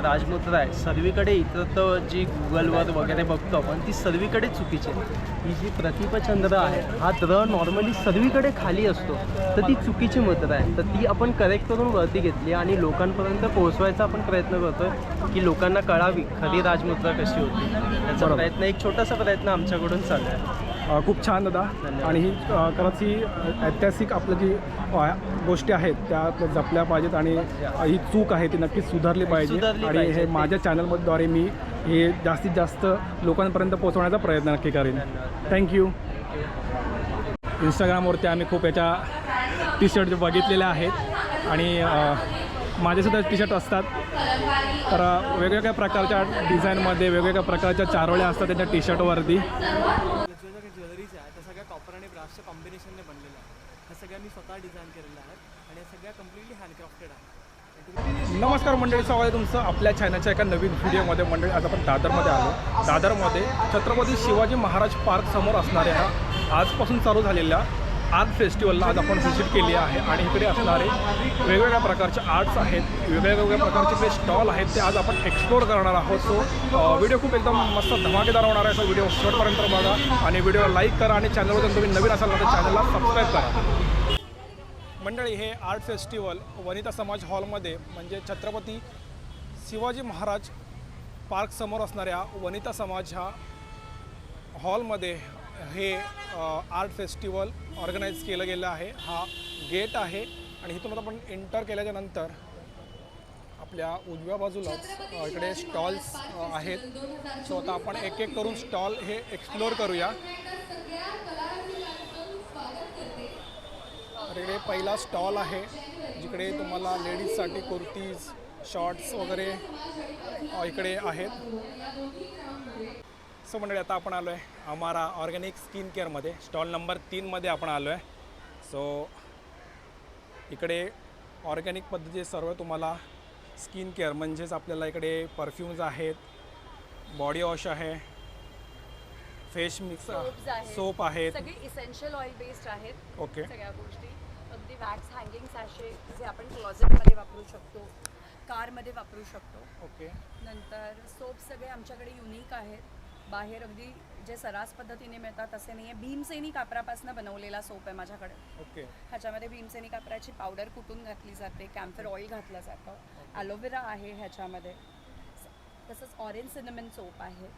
राजमुद्रा आहे सर्वीकडे इतर तर जी गुगलवर वगैरे बघतो आपण ती सर्वीकडे चुकीची आहे. ही जी प्रतिपचंद्र आहे हा द्र नॉर्मली सर्वीकडे खाली असतो. तर ती चुकीची मुद्रा आहे. तर ती आपण करेक्ट करून वरती घेतली आणि लोकांपर्यंत पोहोचवायचा आपण प्रयत्न करतोय की लोकांना कळावी खरी राजमुद्रा कशी होती. त्याचा. प्रयत्न एक छोटासा प्रयत्न आमच्याकडून चालू आहे. खूप छान दादा. आणि ही खरंच ही ऐतिहासिक आपलं जी गोष्टी आहेत त्या जपल्या पाहिजेत आणि ही चूक आहे ती नक्कीच सुधारली पाहिजे आणि. हे माझ्या चॅनलद्वारे मी हे जास्तीत जास्त लोकांपर्यंत पोहोचवण्याचा प्रयत्न नक्की करेन. थँक्यू इंस्टाग्रामवरती आम्ही खूप याच्या टी शर्ट बघितलेल्या आहेत आणि माझेसुद्धा टी शर्ट असतात तर वेगवेगळ्या प्रकारच्या डिझाईनमध्ये वेगवेगळ्या प्रकारच्या चारोळ्या असतात त्याच्या टी शर्टवरती ज्या काही ज्वेलरीज आहे त्या सगळ्या कॉपर आणि ब्रासच्या कॉम्बिनेशनने बनलेल्या आहेत. ह्या सगळ्या मी स्वतः डिझाईन केलेल्या आहेत आणि या सगळ्या कम्प्लिटली हँडक्राफ्टेड आहेत. नमस्कार मंडळी स्वागत आहे तुमचं आपल्या चॅनलच्या एका नवीन व्हिडिओमध्ये मंडळी आज आपण दादरमध्ये आलो. दादरमध्ये छत्रपती शिवाजी महाराज पार्क समोर असणाऱ्या आजपासून चालू झालेल्या आर्ट फेस्टिवलला आज आपण व्हिजिट केली आहे. आणि इकडे असणारे वेगवेगळ्या प्रकारचे आर्ट्स आहेत वेगळ्या वेगळ्या प्रकारचे जे स्टॉल आहेत ते आज आपण एक्सप्लोअर करणार आहोत. सो व्हिडिओ खूप एकदम मस्त धमाकेदार होणार आहे. सो व्हिडिओ शेवटपर्यंत बघा आणि व्हिडिओला लाईक करा आणि चॅनलवर जर तुम्ही नवीन असाल तर चॅनलला सबस्क्राईब करा. मंडळी हे आर्ट फेस्टिवल वनिता समाज हॉलमध्ये म्हणजे छत्रपती शिवाजी महाराज पार्कसमोर असणाऱ्या वनिता समाज ह्या हॉलमध्ये हे आर्ट फेस्टिवल ऑर्गनाईज केलं गेलं आहे. हा गेट आहे आणि इथून आपण एंटर केल्याच्यानंतर आपल्या उजव्या बाजूलाच इकडे स्टॉल्स आहेत. सो आता आपण एक एक करून स्टॉल हे एक्सप्लोअर करूया. तर इकडे पहिला स्टॉल आहे जिकडे तुम्हाला लेडीजसाठी कुर्तीज शॉर्ट्स वगैरे इकडे आहेत. सो मंडळी आता आपण आलो आहे आम्हारा ऑर्गॅनिक स्किन केअरमध्ये स्टॉल नंबर तीनमध्ये आपण आलो आहे सो इकडे ऑर्गॅनिक पद्धतीचे सर्व तुम्हाला स्किन केअर म्हणजेच आपल्याला इकडे परफ्यूम्स आहेत बॉडी वॉश आहे फेस मिक्स. सोप आहेत. सगळे इसेन्शियल ऑइल बेस्ड आहेत. ओके सगळ्या गोष्टी. अगदी वॅक्स हँगिंग सॅशे जे आपण क्लॉझेटमध्ये वापरू शकतो कारमध्ये वापरू शकतो. ओके नंतर सोप सगळे आमच्याकडे युनिक आहेत. बाहेर अगदी जे सरास पद्धतीने मिळतात तसे नाही आहे भीमसेनी कापरापासून बनवलेला सोप आहे माझ्याकडे. ओके. ह्याच्यामध्ये भीमसेनी कापराची पावडर कुटून घातली जाते कॅम्फर ऑइल घातलं जातं. ॲलोवेरा आहे ह्याच्यामध्ये. तसंच ऑरेंज सिनेमन सोप आहे.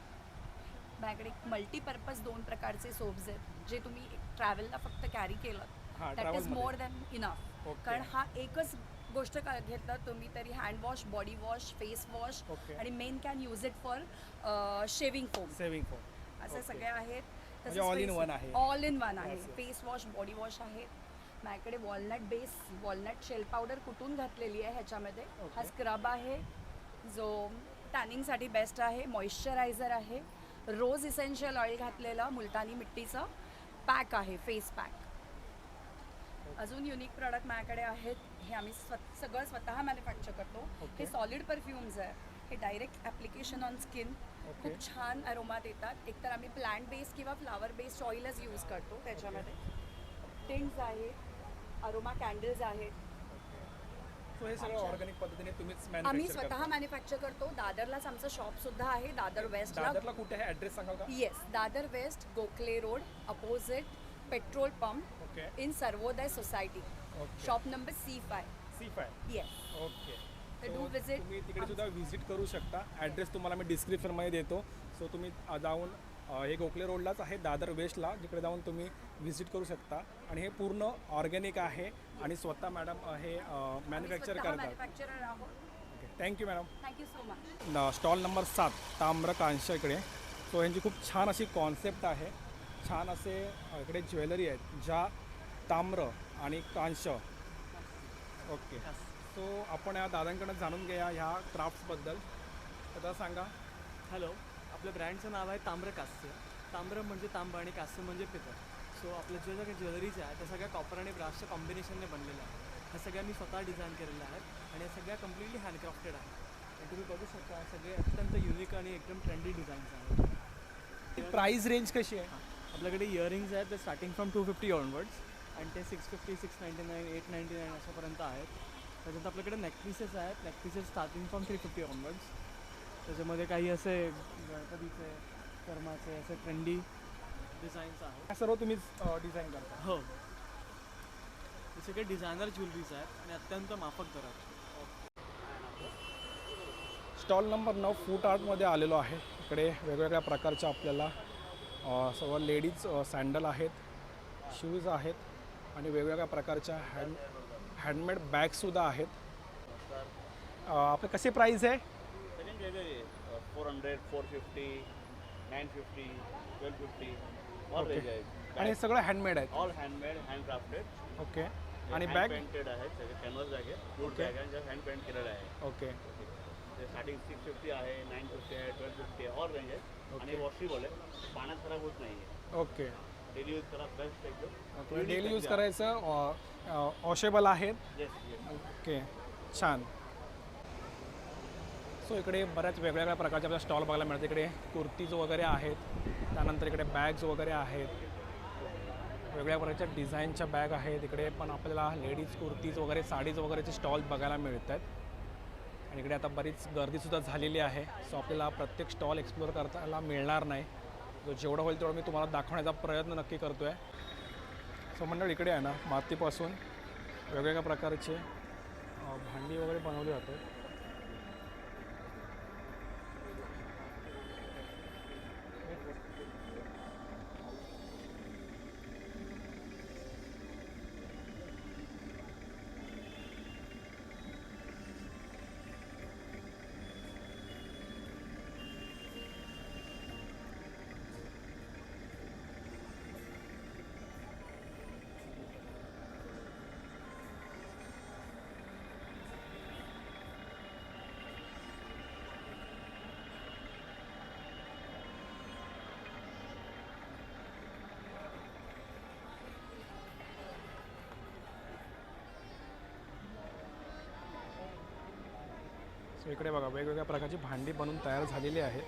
माझ्याकडे मल्टीपर्पज दोन प्रकारचे सोप्स आहेत जे तुम्ही ट्रॅव्हलला फक्त कॅरी केलं. That is. More than enough. कारण हा एकच गोष्ट का घेतलं तुम्ही तरी hand wash body wash face wash Okay. आणि men can use it for shaving foam saving phone असे Okay. सगळे आहेत म्हणजे all in one आहे. ऑल इन वन आहे Yes, yes. Face wash body wash आहे माझ्याकडे walnut base walnut shell powder कुटून घातलेली आहे ह्याच्यामध्ये हा. स्क्रब आहे जो टॅनिंगसाठी बेस्ट आहे मॉइश्चरायझर आहे रोज इसेन्शियल ऑइल घातलेलं मुलतानी मिट्टीचं पॅक आहे फेस पॅक अजून युनिक प्रॉडक्ट माझ्याकडे आहेत हे आम्ही स्व सगळं स्वतः मॅन्युफॅक्चर करतो. हे सॉलिड परफ्युम्स आहे. हे डायरेक्ट ॲप्लिकेशन ऑन स्किन. खूप छान अरोमात येतात एकतर आम्ही प्लांट बेस्ड किंवा फ्लावर बेस्ड ऑइलच यूज करतो त्याच्यामध्ये. टिंट्स आहेत अरोमा कॅन्डल्स आहेत. ऑर्गॅनिक पद्धतीने तुम्हीच आम्ही स्वतः मॅन्युफॅक्चर करतो. दादरलाच आमचं शॉप सुद्धा आहे दादर वेस्टला दादरला कुठे आहे? ॲड्रेस सांगाल का? Yes Dadar west Gokhale road opposite petrol pump okay in Sarvodaya society. Okay shop number C five C five yes okay तर So, do visit तुम्ही तिकडे सुद्धा व्हिजिट करू शकता. ॲड्रेस तुम्हाला मी डिस्क्रिप्शनमध्ये देतो. सो तुम्ही जाऊन अ, हे गोखले रोडलाच आहे दादर वेस्टला जिकडे जाऊन तुम्ही व्हिजिट करू शकता. आणि हे पूर्ण ऑर्गॅनिक आहे आणि स्वतः मॅडम हे मॅन्युफॅक्चर करतात. मॅन्युफॅक्चरर आहोत. Okay thank you madam thank you so much न- स्टॉल नंबर सात ताम्र कांस्य इकडे. सो ह्यांची खूप छान अशी कॉन्सेप्ट आहे. छान असे इकडे ज्वेलरी आहेत ज्या ताम्र आणि कांस्य ओके. सो आपण या दादांकडनं जाणून घ्या ह्या क्राफ्ट्सबद्दल. तर सांगा. हॅलो. आपल्या ब्रँडचं नाव आहे ताम्र कास्य. ताम्र म्हणजे तांब आणि कास्य म्हणजे पितळ. सो आपल्या ज्या ज्या ज्वेलरीज आहेत त्या सगळ्या कॉपर आणि ब्रासच्या कॉम्बिनेशनने बनलेल्या आहेत ह्या सगळ्या मी स्वतः डिझाईन केलेल्या आहेत आणि या सगळ्या कम्प्लिटली हँडक्राफ्टेड आहेत आणि तुम्ही बघू शकता सगळे अत्यंत युनिक आणि एकदम ट्रेंडी डिझाईन्स आहेत. प्राईस रेंज कशी आहे? आपल्याकडे इयरिंग्स आहेत ते starting from two fifty onwards आणि ते six fifty six ninety nine eight ninety nine अशापर्यंत आहेत. त्याच्यात आपल्याकडे नेकपीसेस आहेत. Neckpieces starting from three fifty onwards त्याच्यामध्ये काही असे गणपतीचे कर्माचे असे ट्रेंडी डिझाईन्स आहेत. सर्व तुम्ही डिझाईन करता? हो. हे सगळे डिझायनर ज्वेलरीज आहेत आणि अत्यंत माफक दरात. स्टॉल नंबर नऊ फूट आर्टमध्ये आलेलो आहे. इकडे वेगवेगळ्या प्रकारच्या आपल्याला सर्व लेडीज सँडल आहेत शूज आहेत आणि वेगवेगळ्या प्रकारच्या हँड हँडमेड बॅगसुद्धा आहेत. आपले कसे प्राईस आहे? Four hundred four fifty nine fifty twelve fifty all Okay. Range आहेत. आणि हे सगळं हँडमेड आहेत? ऑल हँडमेड हँडक्राफ्टेड ओके आणि बॅग पेंटेड आहेत. सगळे कॅनव्हस बॅग आहे. बॅग आहे हँड पेंट केलेलं आहे. ओके स्टार्टिंग सिक्स फिफ्टी आहे नाईन फिफ्टी आहे ट्वेल्व फिफ्टी आहे ऑल रेंज आहे. आणि. वॉशेबल आहे. पाण्यात खराब होत नाही आहे ओके डेली यूज करा बेस्ट एकदम. डेली यूज करायचं वॉशेबल आहेत येस येस ओके छान. सो इकडे बऱ्याच वेगवेगळ्या प्रकारचे आपल्याला स्टॉल बघायला मिळतात. इकडे कुर्तीज वगैरे आहेत. त्यानंतर इकडे बॅग्स वगैरे आहेत. वेगवेगळ्या प्रकारच्या डिझाईनच्या बॅग आहेत. इकडे पण आपल्याला लेडीज कुर्तीज वगैरे साडीज वगैरेचे स्टॉल बघायला मिळत आहेत आणि इकडे आता बरीच गर्दीसुद्धा झालेली आहे. सो आपल्याला प्रत्येक स्टॉल एक्सप्लोअर करताना मिळणार नाही. जो जेवढं होईल तेवढं मी तुम्हाला दाखवण्याचा प्रयत्न नक्की करतो आहे सो मंडळ इकडे आहे ना मातीपासून वेगवेगळ्या प्रकारचे भांडी वगैरे बनवली जाते इकडे बघा वेगवेगळ्या प्रकारची भांडी बनवून तयार झालेली आहेत.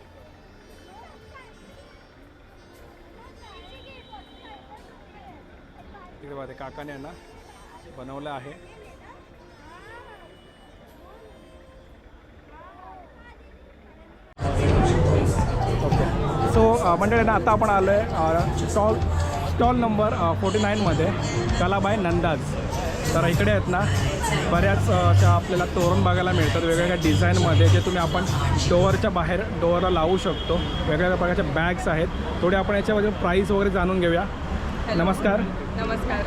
इकडे बघा ते काकाने यांना बनवलं आहे. ओके सो मंडळी ना आता आपण आलो आहे स्टॉल स्टॉल नंबर फोर्टी नाईनमध्ये कलाबाई नंदाज. तर इकडे आहेत ना बऱ्याच अशा आपल्याला तोरण बघायला मिळतात. वेगवेगळ्या डिझाईनमध्ये जे तुम्ही आपण डोअरच्या बाहेर डोअरला लावू शकतो. वेगवेगळ्या प्रकारच्या बॅग्स आहेत. थोडे आपण याच्यामध्ये प्राईस वगैरे जाणून घेऊया. नमस्कार. नमस्कार.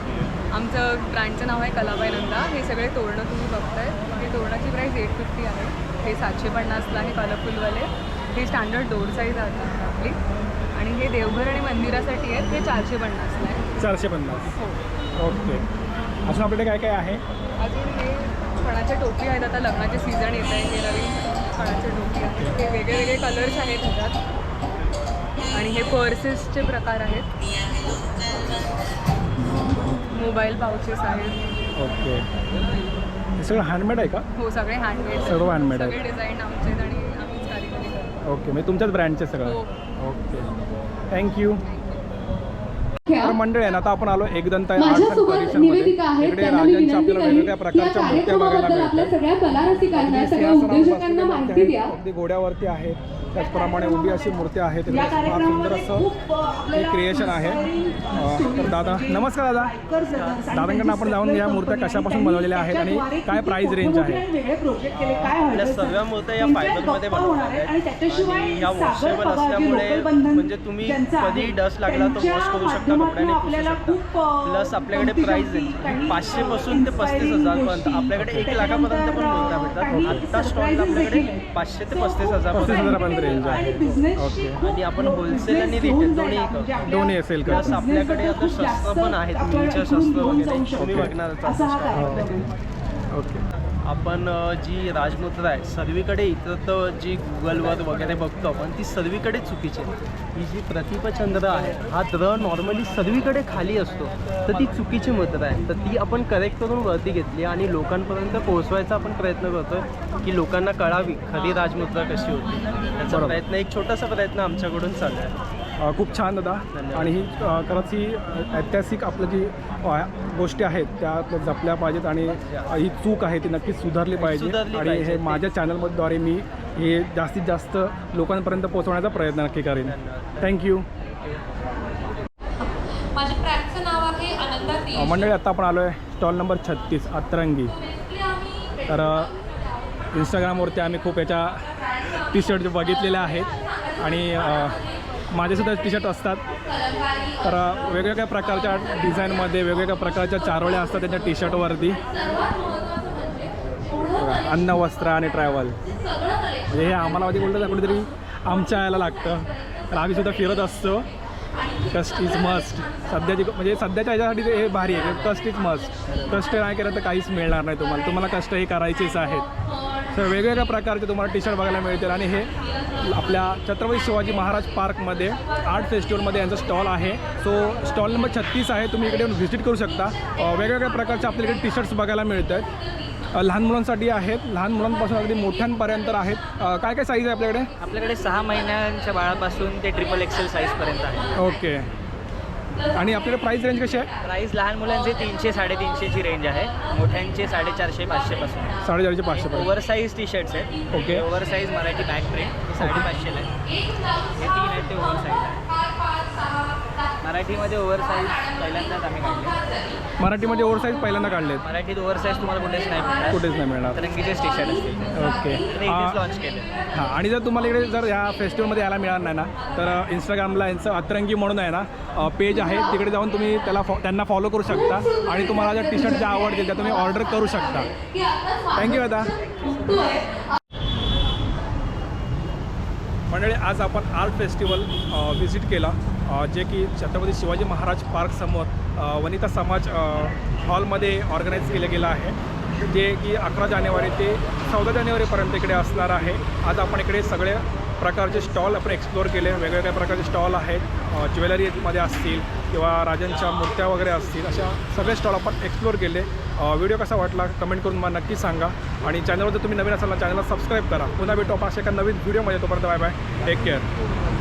आमचं ब्रँडचं नाव आहे कलाबाई नंदा. हे सगळे तोरणं तुम्ही बघताय. हे तोरणाची प्राईस एट फिफ्टी आहे. हे सातशे पन्नासला आहे कलरफुलवाले. हे स्टँडर्ड डोर साईज आहेत आपली. आणि हे देवघर आणि मंदिरासाठी आहेत. हे चारशे पन्नासला आहे. चारशे पन्नास. हो. ओके. अजून आपल्याकडे काय काय आहे? अजून हे फणाच्या टोपी आहेत आता लग्नाचे सीझन येत आहे हे नवीन फणाच्या टोपी आहेत. हे वेगळे वेगळे कलर्स आहेत ह्याच्यात आणि हे पर्सेसचे प्रकार आहेत. मोबाईल पाउचेस आहेत. ओके. हे सगळं हँडमेड आहे का? हो सगळे हँडमेड सर्व handmade. सगळे डिझाईन आमचे आहेत आणि आम्हीच कारिगिरी करतो. ओके म्हणजे तुमच्याच ब्रँडचे सगळं? हो. ओके. थँक्यू तर मंडळी आहे ना आता आपण आलो एकदंत विनंती करेन वेगवेगळ्या प्रकारच्या मूर्त्या बघायला मिळतात. घोड्यावरती आहेत. त्याचप्रमाणे उभी अशी मूर्ती आहे तिकडे या फार सुंदर कार्यक्रमामध्ये असं खूप अ, हे आपल्याला क्रिएशन आहे तर दादा नमस्कार दादा. दादांकडनं आपण जाऊन या मूर्त्या कशापासून बनवलेल्या आहेत आणि काय प्राइस रेंज आहे? आपल्या सर्व मूर्त्या या फायबरमध्ये आहेत. आणि ह्या वॉशेबल असल्यामुळे म्हणजे तुम्ही कधी डस्ट लागला तर वॉश करू शकता कपड्याने पुसू शकता. प्लस आपल्याकडे प्राईस आहे पाचशे पासून ते पस्तीस हजारपर्यंत आपल्याकडे एक लाखापर्यंत पण मूर्त्या भेटतात. आत्ता स्टॉल आपल्याकडे पाचशे ते पस्तीस हजार पस्तीस हजारापर्यंत. रेंज आहे. ओके आणि आपण होलसेल आणि रिटेल दोन्ही करतो दोन्ही असेल का प्लस आपल्याकडे आता शस्त्र पण आहेत मिनीचर शस्त्र वगैरे. तुम्ही बघणारच हा ओके आपण जी राजमुद्रा आहे सर्वीकडे इतर तर जी गुगलवर वगैरे बघतो आपण ती सर्वीकडे चुकीची आहे. ही जी प्रतिपचंद्र आहे हा द्र नॉर्मली सर्वीकडे खाली असतो तर ती चुकीची मुद्रा आहे. तर ती आपण करेक्ट करून वरती घेतली आणि लोकांपर्यंत पोहोचवायचा आपण प्रयत्न करतोय की लोकांना कळावी खरी राजमुद्रा कशी होती. याचा बरोबर. प्रयत्न एक छोटासा प्रयत्न आमच्याकडून चालू आहे. खूप छान दादा. आणि ही खरंच ही ऐतिहासिक आपलं जी गोष्टी आहेत त्या आपल्या जपल्या पाहिजेत आणि ही चूक आहे ती नक्कीच सुधारली पाहिजे. आणि. हे माझ्या चॅनलद्वारे मी हे जास्तीत जास्त लोकांपर्यंत पोहोचवण्याचा प्रयत्न नक्की करेन. थँक्यू मंडळी आता आपण आलो आहे स्टॉल नंबर छत्तीस अतरंगी. तर इंस्टाग्रामवरती आम्ही खूप याच्या टी शर्ट बघितलेल्या आहेत. आणि माझेसुद्धा टी शर्ट असतात. तर वेगवेगळ्या प्रकारच्या डिझाईनमध्ये वेगवेगळ्या प्रकारच्या चारोळ्या असतात त्याच्या टी शर्टवरती अन्न वस्त्र आणि ट्रॅव्हल म्हणजे हे आम्हाला माझी बोलतं कुठेतरी आमच्या यायला लागतं. तर आम्ही सुद्धा फिरत असतो. कस्ट इज मस्ट सध्याची म्हणजे सध्याच्या ह्याच्यासाठी ते हे भारी आहे. कस्ट इज मस्ट कष्ट नाही केलं तर काहीच मिळणार नाही तुम्हाला. तुम्हाला कष्ट हे करायचेच आहेत. तर वेगवेगळ्या प्रकारचे तुम्हाला टी शर्ट बघायला मिळतील. आणि हे आपल्या छत्रपती शिवाजी महाराज पार्कमध्ये आर्ट फेस्टिवलमध्ये यांचा स्टॉल आहे. सो स्टॉल नंबर छत्तीस आहे. तुम्ही इकडे येऊन व्हिजिट करू शकता. वेगवेगळ्या प्रकारचे आपल्याकडे टी शर्ट्स बघायला मिळत आहेत लहान मुलांसाठी आहेत. लहान मुलांपासून अगदी मोठ्यांपर्यंत आहेत. काय काय साईज आहे आपल्याकडे? आपल्याकडे सहा महिन्यांच्या बाळापासून ते ट्रिपल एक्सेल साईजपर्यंत आहे. ओके आणि आपल्याकडे प्राईस रेंज कशी आहे? प्राईस लहान मुलांचे तीनशे साडेतीनशेची रेंज आहे. मोठ्यांचे साडेचारशे पाचशेपासून. साडेचारशे पाचशे ओव्हर साईज टी शर्ट्स आहेत. Okay. Over size Marathi back print साडेपाचशेला आहे हे तीन आहेत ते ओव्हर साईज आहे मराठीमध्ये ओव्हर साईज पहिल्यांदाच आम्ही काढले. मराठीमध्ये ओव्हर साईज पहिल्यांदा काढलेत? मराठीत ओव्हर साईज तुम्हाला कुठेच नाही मिळणार. कुठेच नाही मिळणार. रंगीचेच टी शर्ट असतील. ओके. लॉन्च केले. हां आणि जर तुम्हाला इकडे जर ह्या फेस्टिवलमध्ये यायला मिळालं नाही ना तर इंस्टाग्रामला यांचं अतरंगी म्हणून आहे ना पेज आहे. तिकडे जाऊन तुम्ही त्याला फॉ त्यांना फॉलो करू शकता. आणि तुम्हाला ज्या टी शर्ट ज्या आवडतील त्या तुम्ही ऑर्डर करू शकता. थँक्यू दादा मंडळी आज आपण आर्ट फेस्टिवल व्हिजिट केला. जे की छत्रपती शिवाजी महाराज पार्कसमोर वनिता समाज हॉलमध्ये ऑर्गनाईज केलं गेलं आहे. जे की अकरा जानेवारी ते चौदा जानेवारीपर्यंत इकडे असणार आहे. आज आपण इकडे सगळ्या प्रकारचे स्टॉल आपण एक्सप्लोअर केले. वेगवेगळ्या प्रकारचे स्टॉल आहेत. ज्वेलरीमध्ये असतील किंवा राजांच्या मूर्त्या वगैरे असतील अशा सगळे स्टॉल आपण एक्सप्लोअर केले. व्हिडिओ कसा वाटला कमेंट करून मला नक्की सांगा. आणि चॅनलवर जर तुम्ही नवीन असाल ना चॅनलला सबस्क्राईब करा. पुन्हा भेटू आपण अशा एका नवीन व्हिडिओमध्ये तोपर्यंत बाय बाय टेक केअर